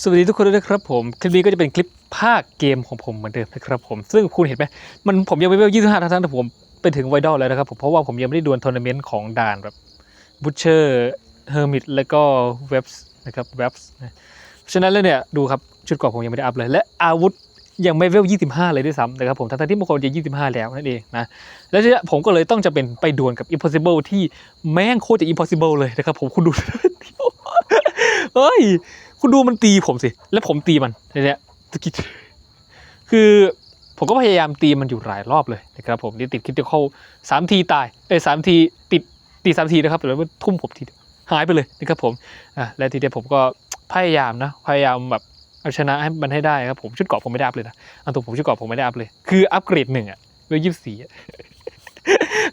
สวัสดีทุกคนด้วยนะครับผมคลิปนี้ก็จะเป็นคลิปภาคเกมของผมเหมือนเดิมนะครับผมซึ่งคุณเห็นไหมมันผมยังไม่เวลยี่สิบห้าทั้งแต่ผมไปถึงไวดอลแล้วนะครับผมเพราะว่าผมยังไม่ได้ดวลทัวร์นาเมนต์ของด่านแบบบูชเชอร์เฮอร์มิตแล้วก็เว็บส์นะครับเว็บส์นะเพราะฉะนั้นแล้วเนี่ยดูครับชุดเกราะผมยังไม่ได้อัพเลยและอาวุธยังไม่เวลยี่สิบห้าเลยด้วยซ้ำนะครับผมทั้งที่บางคนจะยี่สิบห้าแล้วนั่นเองนะแล้วทีเนี้ยผมก็เลยต้องจะเป็นไปดวลกับ impossible ที่แม่งโคตรจะ impossible เลยนะครับผมคุณดูเฮ้ย คุณดูมันตีผมสิ แล้วผมตีมันเนี่ยตะกี้คือผมก็พยายามตีมันอยู่หลายรอบเลยนะครับผมนี่ติดคิดจะเข้าสามทีตายเอ้ยสามทีติดตีสามทีนะครับแล้วมันทุ่มผมทีหายไปเลยนะครับผมอะและทีเดียวผมก็พยายามนะพยายามแบบเอาชนะให้มันให้ได้ครับผมชุดเกราะผมไม่ได้อัพเลยนะเอาตัวผมชุดเกราะผมไม่ได้อัพเลย คืออัพเกรดหนึ่งอะเวลยี่สิบสี่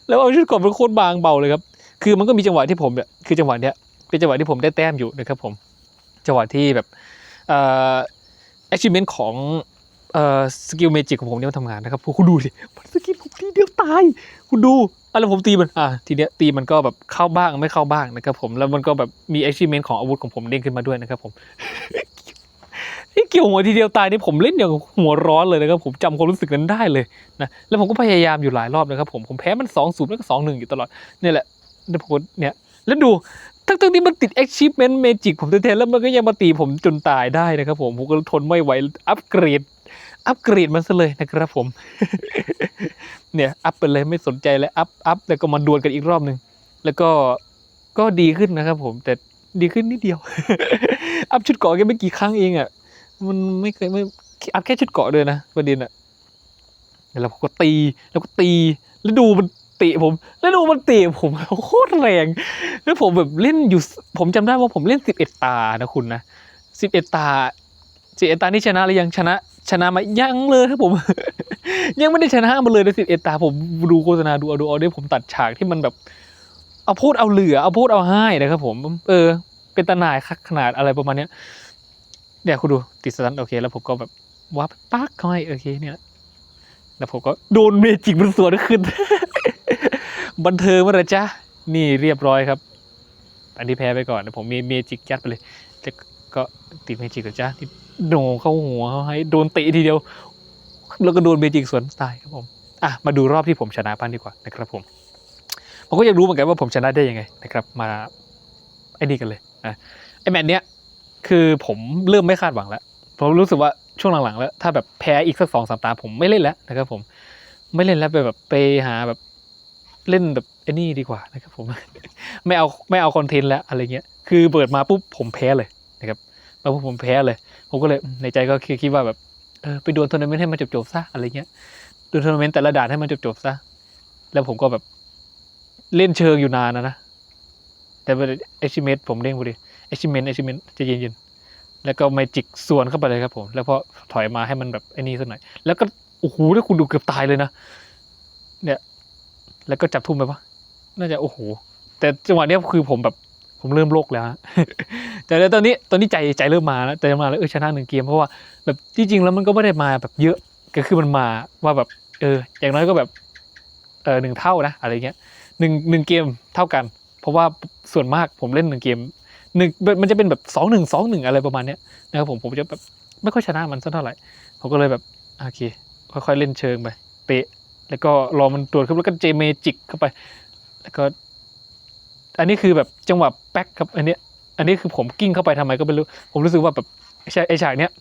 แล้วเอาชุดเกราะเป็นโคตรบางเบาเลยครับคือมันก็มีจังหวะที่ผมเนี่ยคือจังหวะเนี้ยเป็นจังหวะที่ผมได้แต้มอยู่นะครับผม จังหวะที่แบบเอ่อ achievement ของเอ่อสกิลเมจิกของผมเนี่ยมันทำงานนะครับคุณดูดิมันสกิลผมทีเดียวตาย คุณดูอะไรผมตีมันอะทีเนี้ยตีมันก็แบบเข้าบ้างไม่เข้าบ้างนะครับผมแล้วมันก็แบบมี achievement ของอาวุธของผมเด้งขึ้นมาด้วยนะครับผมนี่เกี่ยวหัวทีเดียวตายนี่ผมเล่นอย่างหัวร้อนเลยนะครับผมจำความรู้สึกนั้นได้เลยนะแล้วผมก็พยายามอยู่หลายรอบนะครับผมผมแพ้มัน2 0แล้วก็2 1อยู่ตลอดเนี่ยแหละแล้วผมเนี่ยแล้วดู ทั้งทั้งๆที่มันติด achievement magic ผมแท้ๆแล้วมันก็ยังมาตีผมจนตายได้นะครับผม ผมก็ทนไม่ไหวอัปเกรด อัปเกรดมันซะเลยนะครับผม เนี่ย อัพไปเลยไม่สนใจเลยอัพอัพแล้วก็มาดวลกันอีกรอบหนึ่งแล้วก็ก็ดีขึ้นนะครับผมแต่ดีขึ้นนิดเดียว อัพชุดเกาะแค่ไม่กี่ครั้งเองอะ มันไม่เคยไม่อัพแค่ชุดเกาะเลยนะประเด็นอะแล้วผมก็ตี แล้วก็ตี แล้วดูมัน ตะผมแล้วดูมันเตะผมโคตรแรงแล้วผมแบบเล่นอยู่ ผมจำได้ว่าผมเล่นสิบเอ็ดตานะคุณนะสิบเอ็ดตาสิบเอ็ดตานี่ชนะหรือยังชนะชนะมายังเลยครับผม ยังไม่ได้ชนะมาเลยในสิบเอ็ดตา ผมดูโฆษณาดูเอาดูเอาด้ผมตัดฉากที่มันแบบ เอาพูดเอาเหลือ เอาพูดเอาให้นะครับผม เออ เป็นตาหนายคักขนาดอะไรประมาณเนี้ยเนี่ยคุณดูติดสตันโอเค แล้วผมก็แบบวับปักเข้าให้โอเคเนี่ยแล้วผมก็โดนเมจิกมันสวนขึ้น บันเทิงมาเลยจ้ะนี่เรียบร้อยครับ อันนี้แพ้ไปก่อนเดี๋ยผมมีเมจิกยัดไปเลยแต่ก็ติดเมจิกแล้วจ้ะที่โดนเข้าหัวเขาให้โดนเตะทีเดียว แล้วก็โดนเมจิกสวนตายครับผมอะมาดูรอบที่ผมชนะบ้างดีกว่านะครับผมผมก็อยากรู้เหมือนกันว่าผมชนะได้ยังไงนะครับ มาไอ้นี่กันเลยนะไอ้แมตช์เนี้ยคือผมเริ่มไม่คาดหวังแล้วผมรู้สึกว่าช่วงหลังๆแล้ว ถ้าแบบแพ้อีกสักสองสามตาผมไม่เล่นแล้วนะครับผมไม่เล่นแล้วไปแบบไปหาแบบ เล่นแบบไอ้นี่ดีกว่านะครับผมไม่เอาไม่เอาคอนเทนต์แล้วอะไรเงี้ยคือเปิดมาปุ๊บผมแพ้เลยนะครับมาปุ๊บผมแพ้เลย ผมก็เลยในใจก็คิดว่าแบบเออไปดวลทัวร์นาเมนต์ให้มันจบๆซะอะไรเงี้ยดวลทัวร์นาเมนต์แต่ละด่านให้มันจบๆซะแล้วผมก็แบบเล่นเชิงอยู่นานนะนะแต่เป็นเอชิเมตผมเด้งพอดีเอชิเมนเอชิเมนจะเย็นๆแล้วก็ไมจิกส่วนเข้าไปเลยครับผมแล้วพอถอยมาให้มันแบบไอ้นี่สักหน่อยแล้วก็โอ้โหแล้วคุณดูเกือบตายเลยนะเนี่ย แล้วก็จับทุ่มไปปะน่าจะโอ้โห แต่จังหวะนี้คือผมแบบผมเริ่มโลกแล้วฮะแต่ตอนนี้ตอนนี้ใจใจเริ่มมาแล้วใจมาแล้วเออชนะหนึ่งเกมเพราะว่าแบบที่จริงแล้วมันก็ไม่ได้มาแบบเยอะก็คือมันมาว่าแบบเอออย่างน้อยก็แบบเออหนึ่งเท่านะอะไรเงี้ยหนึ่งหนึ่งเกมเท่ากัน เพราะว่าส่วนมากผมเล่นหนึ่งเกมหนึ่งมันจะเป็นแบบสองหนึ่งสองหนึ่งอะไรประมาณเนี้ยนะครับผมผมจะแบบไม่ค่อยชนะมันสักเท่าไหร่ผมก็เลยแบบโอเคค่อยๆเล่นเชิงไปเตะ แล้วก็รอมันตรวจขึ้นแล้วก็เจเมจิกเข้าไป แล้วก็ อันนี้คือแบบจังหวะแป๊กครับ อันเนี้ย อันนี้คือผมกิ้งเข้าไปทำไมก็ไม่รู้ ผมรู้สึกว่าแบบไอฉากเนี้ย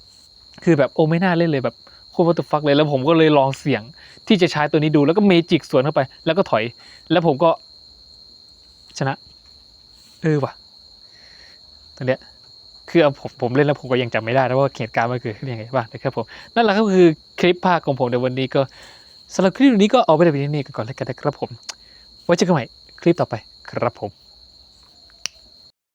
คือแบบโอ้ไม่น่าเล่นเลยแบบโคตรวัตฟักเลยแล้วผมก็เลยลองเสี่ยงที่จะใช้ตัวนี้ดูแล้วก็เมจิกสวนเข้าไป แล้วก็ถอย แล้วผมก็ชนะ เออว่ะตัวเนี้ยคือผมผมเล่นแล้วผมก็ยังจำไม่ได้นะว่าเหตุการณ์มันเกิดขึ้นยังไงบ้างนะครับผมนั่นแหละก็คือคลิปภาคของผมในวันนี้ก็ สำหรับคลิปนี้ก็เอาไปในวันนี้กันก่อนแล้วกันนะครับผม ไว้เจอกันใหม่คลิปต่อไปครับผม